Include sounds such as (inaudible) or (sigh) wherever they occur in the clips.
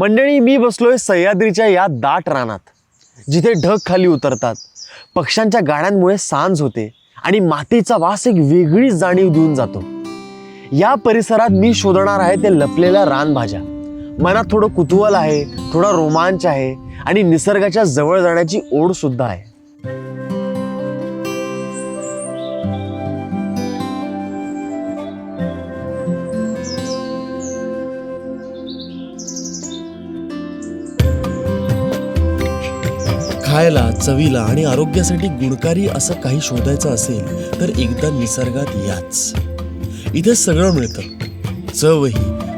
मंडळी मी बसलोय सह्याद्रीच्या या दाट रानात. जिथे ढग खाली उतरतात. पक्ष्यांच्या गाड्यांमुळे सांज होते आणि मातीचा वास एक वेगळीच जाणीव देऊन जातो. या परिसरात मी शोधणार आहे ते लपलेल्या रानभाज्या. मनात थोडं कुतूहल आहे थोडा रोमांच आहे आणि निसर्गाच्या जवळ जाण्याची ओढ सुद्धा आहे. खायला चवीला आणि आरोग्यासाठी गुणकारी असं काही शोधायचं असेल तर एकदा निसर्गात याच. इथे सगळं मिळतं. चवही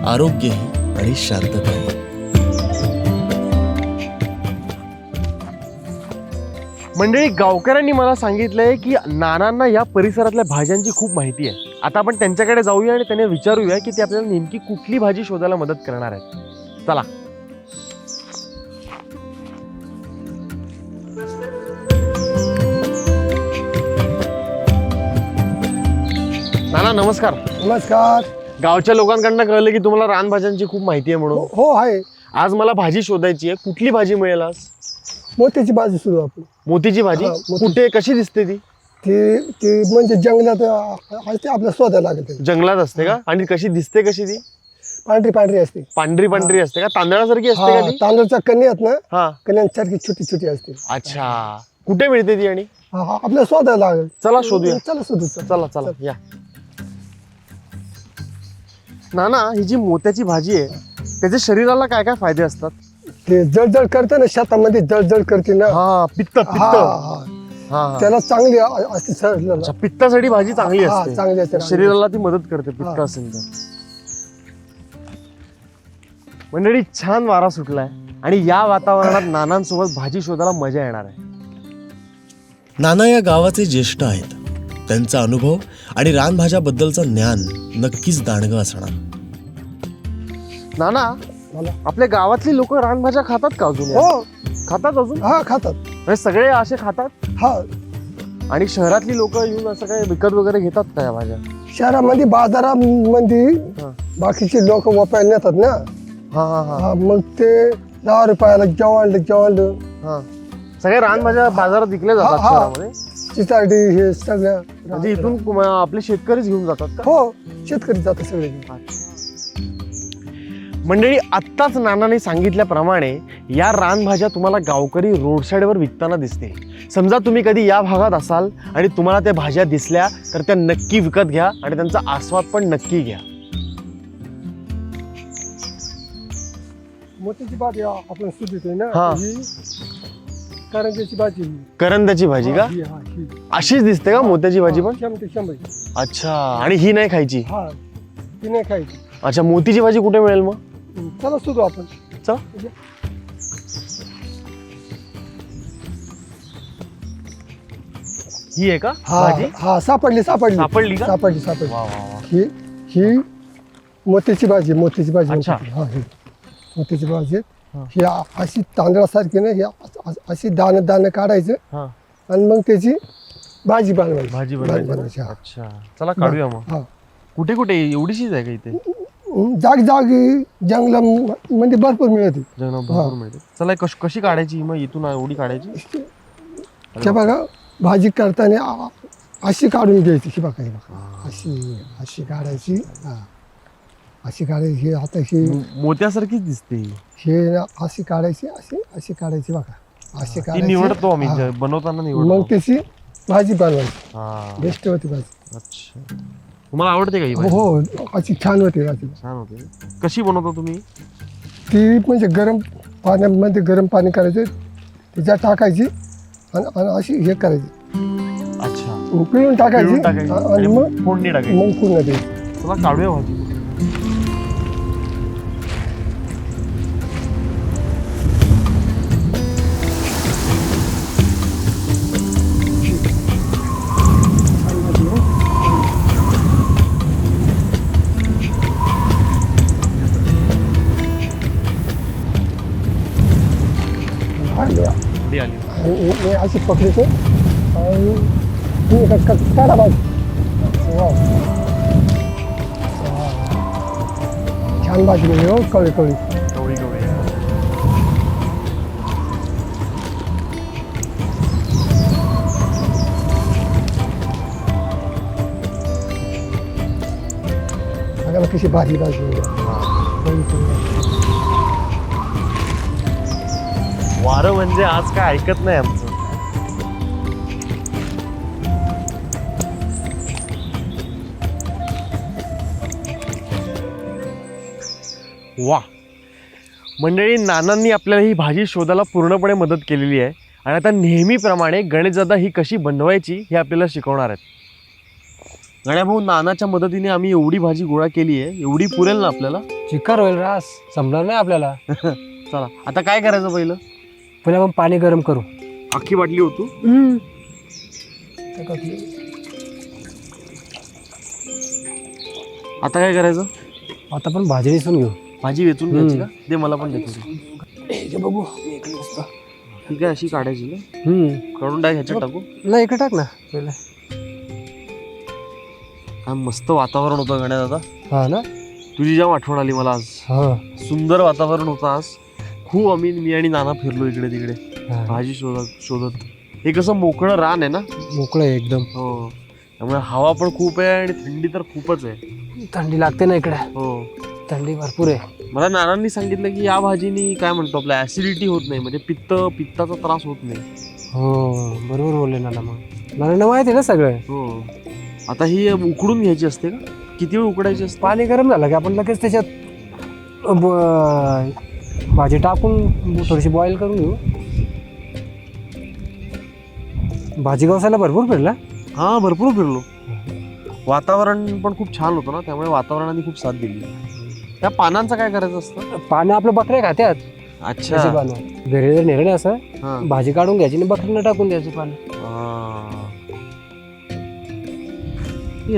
आरोग्यही आणि शांतताही. मंडळी गावकऱ्यांनी मला सांगितलंय की नानांना या परिसरातल्या भाज्यांची खूप माहिती आहे. आता आपण त्यांच्याकडे जाऊया आणि त्यांना विचारूया की ते आपल्याला नेमकी कुठली भाजी शोधायला मदत करणार आहेत. चला. नाना नमस्कार. नमस्कार. गावच्या लोकांकडनं कळलं की तुम्हाला रानभाज्यांची खूप माहिती आहे म्हणून. हो आहे. आज मला भाजी शोधायची आहे. कुठली भाजी मिळेल आज? मोत्याची भाजी सुरू आपण मोतीची भाजी? हा, मोती. कुठे कशी दिसते ती? ती ती म्हणजे जंगलात असते आपल्याला शोधायला लागते जंगलात असते का? आणि कशी दिसते कशी ती? पांढरी पांढरी असते. पांढरी पांढरी असते का? तांदळासारखी असते का हा ती? तांदूळच्या कणी आहेत ना हा. कण्यांसारखी छोटी छोटी असते. अच्छा. कुठे मिळते ती आणि? हा हा आपल्याला शोधायला लागेल. चला शोधूया. चला शोधू. चला चला. या. नाना ही जी मोत्याची भाजी आहे त्याच्या शरीराला काय काय फायदे असतात ते जळजळ करते ना शेतामध्ये जळजळ करते ना हा पित्त हा, पित्त हा. हा हा. त्याला चांगली अ- असते शरीराला. अच्छा पित्तासाठी भाजी चांगली हा, असते चांगली असते. शरीराला ती मदत करते पित्त हा. असेल तर मंडळी छान वारा सुटलाय आणि या वातावरणात नानांसोबत भाजी शोधायला मजा येणार आहे नाना या गावाचे ज्येष्ठ आहेत त्यांचा अनुभव आणि रानभाज्याबद्दलचं ज्ञान नक्कीच दांडगं असणार. नाना मला. आपल्या गावातली लोक रानभाज्या खातात का अजून या? हो. खातात अजून? हा खातात. म्हणजे सगळे असे खातात? हा. आणि शहरातली लोक येऊन असं काय विकत वगैरे घेतात का या भाज्या? शहरामध्ये बाजारामध्ये हा. बाकीचे लोक वापरायला नेतात ना. हा हा हा. हा, मग ते दहा रुपयाला जेवण जेवण हा. सगळे रानभाज्या बाजारात विकल्या जातात हा. शहरामध्ये? चिताडी हे सगळं. म्हणजे इथून कुम- आपले शेतकरीच घेऊन जातात का? हो शेतकरी जातात सगळे. मंडळी आत्ताच नानाने सांगितल्याप्रमाणे या रानभाज्या तुम्हाला गावकरी रोड साईडवर विकताना दिसतील. समजा तुम्ही कधी या भागात असाल आणि तुम्हाला त्या भाज्या दिसल्या तर त्या नक्की विकत घ्या आणि त्यांचा आस्वाद पण नक्की घ्या. मोत्याची भाजी आपण ना हा. ही करंजाची भाजी. करंदाची भाजी का? हा, ही, हा, ही. अशीच दिसते का मोत्याची भाजी पण? हा, शंभर शंभर. अच्छा आणि ही नाही खायची? हा ती नाही खायची. अच्छा मोतीची भाजी कुठे मिळेल मग? चला सुरू आपण. चल. ही आहे का हा भाजी? हा सापडली सापडली. सापडली का? सापडली सापडली. वा वा वा. ही ही मोत्याची भाजी मोत्याची भाजी अच्छा. म्हणतात. हा ही. मोत्याची भाजी. हा. ही अशी तांदळासारखी ना ही अशी दाणे दाणे काढायचं हा. आणि मग त्याची भाजी बनवायची. भाजी बनवायची. हा. अच्छा. चला काढूया मग. हा. कुठे कुठे? एवढीशीच आहे का इथे? हं, जागी जागी जंगला मध्ये भरपूर मिळते. जगना भरपूर मिळते. चला कश कशी काढायची? मग इथून एवढी काढायची? ते बघा भाजी करताना आ- अशी काढून घ्यायची. ही बघा ही बघा. अशी अशी काढायची. हा. अशी काढायची ही आता ही मोत्यासारखीच दिसते. ही. हे अशी काढायची अशी अशी काढायची बघा. अशी ती काढायची. निवडतो आम्ही हा. जे- बनवताना मग निवडतो त्याची भाजी बनवायची. हा. बेस्ट होती भाजी. अच्छा. तुम्हाला आवडते का ही भाजी? अशी छान होती भाजी. छान होते. कशी बनवता तुम्ही? ती म्हणजे गरम पाण्यामध्ये गरम पाणी करायचं त्याच्यात टाकायची आणि आणि अशी हे करायची. अच्छा. पिळून टाकायची आणि आणि मग फोडणी टाकायची. मग पूर्ण द्यायची चला काढूया भाजी. nem acho que pode ser. Aí fica ficar com cara mais. Uau. 캔바지로요? 컬리컬리. Agora que se barriga ajuda. Muito bem. वारं म्हणजे आज काय ऐकत नाही आमचं. वा. मंडळी नानांनी आपल्याला ही भाजी शोधायला पूर्णपणे मदत केलेली आहे आणि आता नेहमीप्रमाणे गणेशदादा ही कशी बनवायची हे आपल्याला शिकवणार आहेत. गण्याभाऊ नानाच्या मदतीने आम्ही एवढी भाजी गोळा केली आहे एवढी पुरेल ना आपल्याला? चिकार होईल रास संपणार नाही आपल्याला. (laughs) चला आता काय करायचं पहिलं? पहिले आपण पाणी गरम करू. अख्खी बाटली होतो आता काय करायचं? आता आपण भाजी निसून घेऊ. भाजी वेचून घ्यायची का? दे मला पण देतो. बघू ठीक आहे अशी काढायची ना? हम्म. काढून टाक ह्याच्यात टाकू. नाही इकडे टाक ना. पहिले काय मस्त वातावरण होतं गण्यात आता हा ना? तुझी जेव्हा आठवण आली मला आज. हा. सुंदर वातावरण होतं आज. खूप आम्ही मी आणि नाना फिरलो इकडे तिकडे. भाजी शोधत शोधत. हे कसं मोकळं रान आहे ना? मोकळं आहे एकदम. हो. त्यामुळे हवा पण खूप आहे आणि थंडी तर खूपच आहे. थंडी लागते ना इकडे. हो. थंडी भरपूर आहे. मला नानांनी सांगितलं की या भाजीनी काय म्हणतो आपल्या ऍसिडिटी होत नाही. म्हणजे पित्त पित्ताचा त्रास होत नाही. हो बरोबर बोलले ना मग. मला माहिती आहे ना सगळं? हो. आता ही उकडून घ्यायची असते का? किती वेळ उकडायची असते? पाणी गरम झालं की आपण लगेच त्याच्यात ब- भाजी टाकून थोडीशी बॉईल करून घेऊ. भाजी गवसायला भरपूर फिरला? हा भरपूर फिरलो. वातावरण पण खूप छान होतं ना त्यामुळे वातावरणाने खूप साथ दिली. त्या पानांचं काय करायचं असतं? पानं आपलं बकऱ्या खात्यात. अच्छा. पानं. घरी जर नेलं असं हा. भाजी काढून घ्यायची आणि बकरीनं टाकून द्यायची पानं.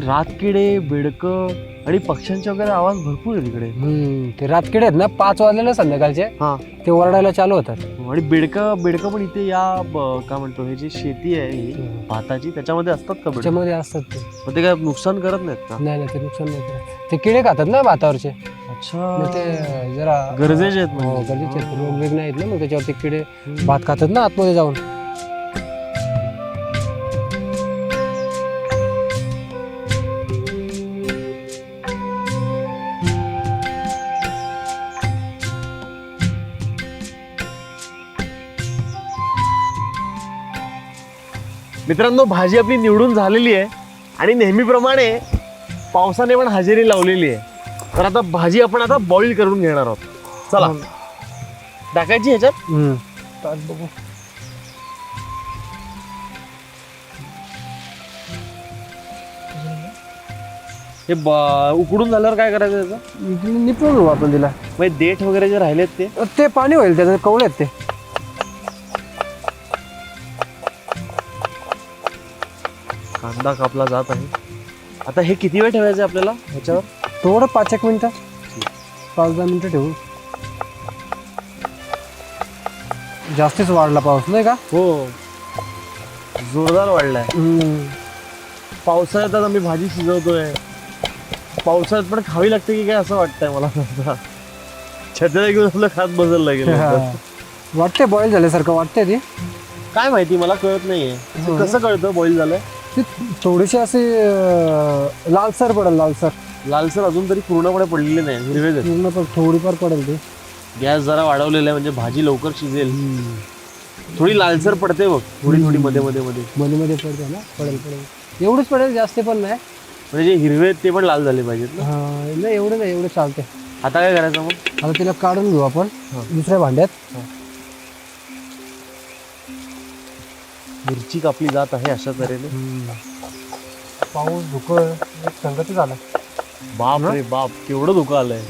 रातकिडे बेडक आणि पक्ष्यांचे वगैरे आवाज भरपूर आहे तिकडे. हम्म, ते रातकिडे आहेत ना पाच वाजले ना संध्याकाळचे. हा. ते ओरडायला चालू होतात. आणि बेडक बेडक पण इथे या ब- काय म्हणतो हे जी शेती आहे ही भाताची त्याच्यामध्ये असतात का बेडकं? त्याच्यामध्ये असतात ते. मग ते काय नुकसान करत नाहीत का? नाही नाही ते नुकसान नाही करत. ते किडे खातात ना भातावरचे. मग ते अच्छा जरा गरजेचे आहेत हो म्हणजे. गरजेचे आहेत. नाहीत ना मग त्याच्यावरती किडे भात खातात ना आतमध्ये जाऊन. मित्रांनो भाजी आपली निवडून झालेली आहे आणि नेहमीप्रमाणे पावसाने पण हजेरी लावलेली आहे. तर आता भाजी आपण आता बॉईल करून घेणार आहोत. चला. टाकायची ह्याच्यात? बघू. हे ब- उकडून झाल्यावर काय करायचं त्याचं? निपळून घेऊ आपण तिला. म्हणजे देठ वगैरे जे राहिलेत ते? ते पाणी होईल त्याचं कवळे आहेत ते. कांदा कापला जात आहे. आता हे किती वेळ ठेवायचं आहे आपल्याला? ह्याच्यावर? थोडं पाच एक मिनिटं. पाच दहा मिनिटं ठेवू. जास्तीच वाढला पाऊस नाही का? हो. जोरदार वाढलाय. हम्म. पावसाळ्यात आता मी भाजी शिजवतोय. पावसाळ्यात पण खावी लागते की काय असं वाटतंय मला. आता छत्र्या घेऊन आपलं खात बसायला लागेल हा. वाटते बॉईल झाल्यासारखं वाटते ती. काय माहिती मला कळत नाहीये. हो? कसं कळतं? बॉईल झालंय? ती थोडीशी अशी अं, लालसर पडेल लालसर लालसर अजून तरी पूर्णपणे पडलेले नाही आहेत. पूर्ण पण थोडीफार पडेल ती. गॅस जरा वाढवलेला आहे म्हणजे भाजी लवकर शिजेल. थोडी लालसर पडते बघ थोडी थोडी मध्ये मध्ये मध्ये. मध्ये मध्ये पडते ना? पडेल पडेल. एवढंच पडेल जास्त पण नाही. म्हणजे जे हिरवे आहेत ते पण लाल झाले पाहिजेत ना? नाही एवढं नाही एवढं चालते आता काय करायचं मग? आता तिला काढून घेऊ आपण. दुसऱ्या भांड्यात. मिरची कापली जात आहे अशा तऱ्हेने. पाऊस धुकं संगत झाला. बाप रे बाप केवढं धुकं आलंय.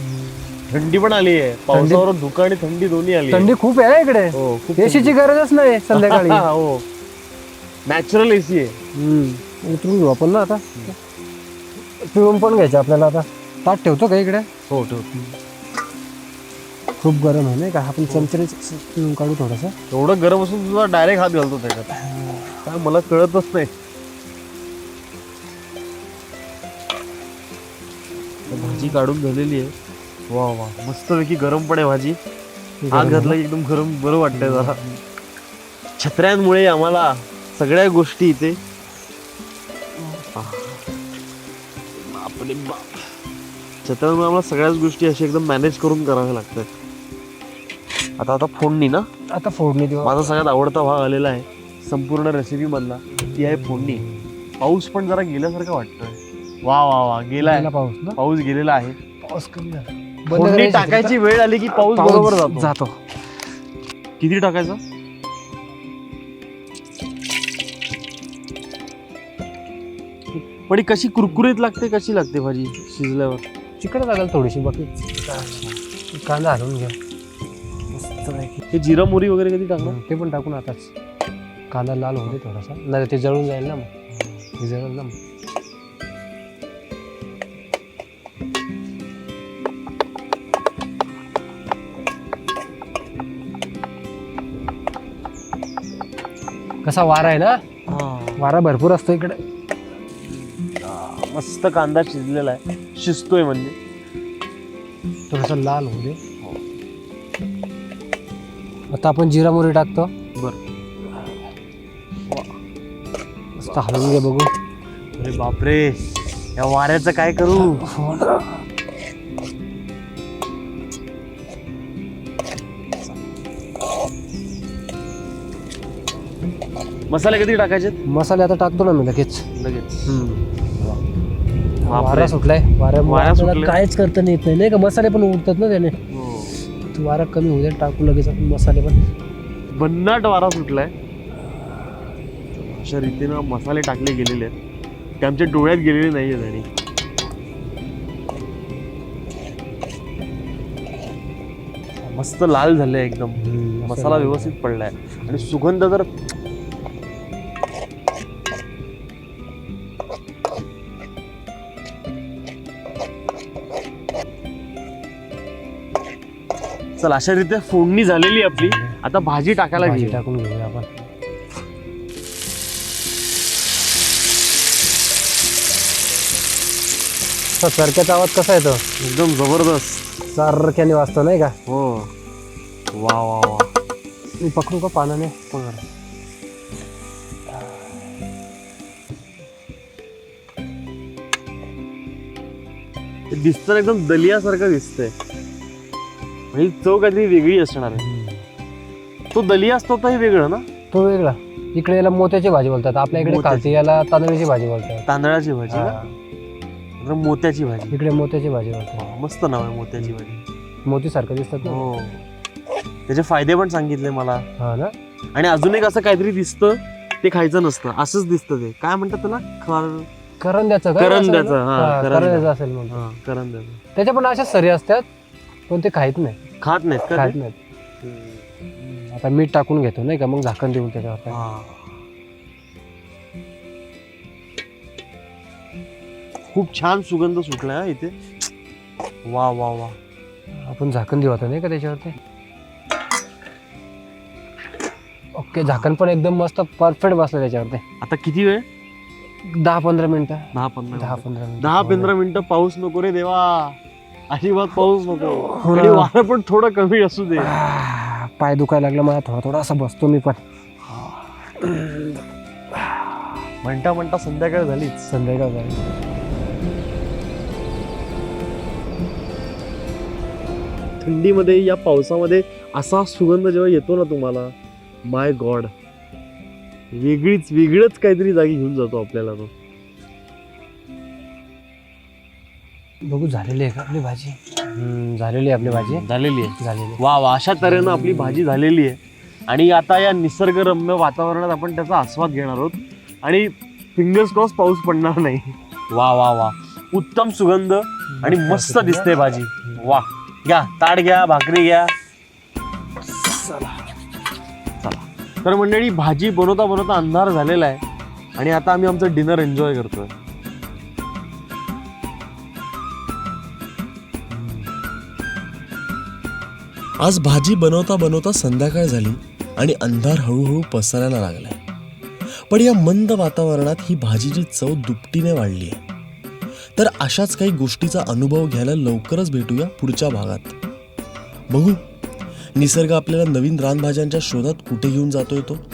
थंडी पण आली आहे. पावसावरून धुकं आणि थंडी दोन्ही आली. थंडी खूप आहे इकडे? हो खूप एसीची गरजच नाही संध्याकाळी. हा, नॅचरल एसी आहे. उतरून घेऊ आपण ना आता? पिऊन पण घ्यायचं आपल्याला आता. ताट ठेवतो का इकडे? हो ठेव. खूप गरम आहे नाही का? आपण चमचरे पिऊन काढू थोडंसं. एवढं गरम असून तुझा डायरेक्ट हात घालतो त्याच्यात. काय मला कळतच नाही. भाजी काढून झालेली आहे. वा वा. मस्तपैकी गरम पण आहे भाजी. हात घातला की एकदम गरम बरं वाटतंय जरा. छत्र्यांमुळे आम्हाला सगळ्या गोष्टी इथे अच्छा त्यामुळे आम्हाला सगळ्याच गोष्टी अशी एकदम मॅनेज करून कराव्या लागतात. आता आता फोडणी ना? आता फोडणी माझा सगळ्यात आवडता भाग आलेला आहे. संपूर्ण रेसिपी मधला ती आहे फोडणी. पाऊस पण जरा गेल्यासारखं वाटतोय. वा वा वा गेलाय. गेला पाऊस ना? पाऊस गेलेला आहे. पाऊस कमी झाला. बंद फोडणी करायची टाकायची वेळ आली की पाऊस पाऊस बरोबर जातो. जातो. किती टाकायचा? पण ही कशी कुरकुरीत लागते कशी लागते भाजी शिजल्यावर? चिकन लागेल थोडीशी बाकी कांदा हलवून घ्या. हे जिरा मोरी वगैरे कधी टाकणार? ते पण टाकून आताच. कांदा लाल दे थोडासा. नाही ते जळून जाईल ना मग. ते जळून ना मग. कसा वारा आहे ना? वारा भरपूर असतो इकडे. मस्त कांदा शिजलेला आहे. शिजतोय म्हणजे. थोडासा लाल होऊ दे. आता आपण जिरा मोहरी टाकतो. मस्त हलवून घे बघू. अरे बापरे या वाऱ्याचं काय करू? मसाले कधी टाकायचे? मसाले आता टाकतो ना मी लगेच. लगेच. वारा. सुटलाय. वाऱ्या वारा आपल्याला सुटलाय. काहीच करता नाही येत नाही. नाही का मसाले पण उडतात ना त्याने. हो. वारा कमी होऊ दे टाकू लगेच आपण मसाले पण. भन्नाट वारा सुटलाय. अशा रीतीनं मसाले टाकले गेलेले आहेत. ते आमच्या डोळ्यात गेलेले नाही आहेत आणि. मस्त लाल झाले एकदम. मसाला व्यवस्थित पडलाय. आणि सुगंध तर चल अशा रीते फोडणी झालेली आपली. आता भाजी टाकायला भाजी टाकून घेऊया आपण. असा सरक्याचा आवाज कसा येतो? एकदम जबरदस्त. सारख्याने वाजतो नाही का? हो. वा वा वा. मी पकडू का पानाने? पकड. ते दिसतं एकदम दलियासारखं दिसतंय. म्हणजे चव काहीतरी वेगळी असणार आहे. तो दलिया असतो तर हे वेगळं ना? तो वेगळा. इकडे याला मोत्याची भाजी बोलतात. आपल्या इकडे मोत्याची. याला तांदळीची भाजी बोलतात. तांदळाची भाजी. तर मोत्याची भाजी. इकडे मोत्याची भाजी बोलतात वा, मस्त नाव आहे मोत्याची भाजी. मोती सारखं दिसतात ना? हो. त्याचे फायदे पण सांगितले मला. हा ना? आणि अजून एक असं काहीतरी दिसतं ते खायचं नसतं. असंच दिसतं ते. काय म्हणतात त्याला? खार करंद्याचं का? करंद्याचं? हा, हा, करंद्या. करंद्याचं असेल मग. हा करंद्याचं. त्याच्या पण अशा सरी असतात पण ते खायत नाही खात नाहीत का खात ते? नाहीत. आता मीठ टाकून घेतो नाही का? मग झाकण देऊन त्याच्यावर हा. खूप छान सुगंध सुटलाय हा इथे. वा वा वा. आपण झाकण देऊ आता नाही का त्याच्यावरती? ओके झाकण पण एकदम मस्त परफेक्ट बसलं त्याच्यावरती. आता किती वेळ? दहा पंधरा मिनिटं. दहा पंधरा दहा मिनिटं. पंधरा मिनिटं. दहा पंधरा मिनिटं पाऊस नको रे देवा. अजिबात पाऊस नको. हो ना. आणि वारं पण थोडं कमी असू दे. आह, पाय दुखायला लागला मला थोडा थोडा असं बसतो मी पण. म्हणता म्हणता संध्याकाळ झालीच. संध्याकाळ झाली. थंडीमध्ये या पावसामध्ये असा सुगंध जेव्हा येतो ना तुम्हाला माय गॉड वेगळीच वेगळंच काहीतरी जागी घेऊन जातो आपल्याला तो. बघू झालेली आहे का आपली भाजी? हम्म, झालेली आहे आपली भाजी. झालेली आहे. झालेली आहे. वा वा अशा तऱ्हेनं आपली भाजी झालेली आहे. आणि आता या निसर्गरम्य वातावरणात आपण त्याचा आस्वाद घेणार आहोत. आणि फिंगर्स क्रॉस पाऊस पडणार नाही. वा वा वा उत्तम सुगंध आणि मस्त दिसते भाजी. वा घ्या ताट घ्या भाकरी घ्या. चला. तर मंडळी भाजी बनवता बनवता अंधार झालेला आहे आणि आता आम्ही आमचं डिनर एन्जॉय करतोय. आज भाजी बनवता बनवता संध्याकाळ झाली आणि अंधार हळूहळू पसरायला लागलाय. पण या मंद वातावरणात ही भाजीची चव दुपटीने वाढली आहे तर अशाच काही गोष्टीचा अनुभव घ्यायला लवकरच भेटूया पुढच्या भागात. बघू. निसर्ग आपल्याला नवीन रानभाज्यांच्या शोधात कुठे घेऊन जातोय तो?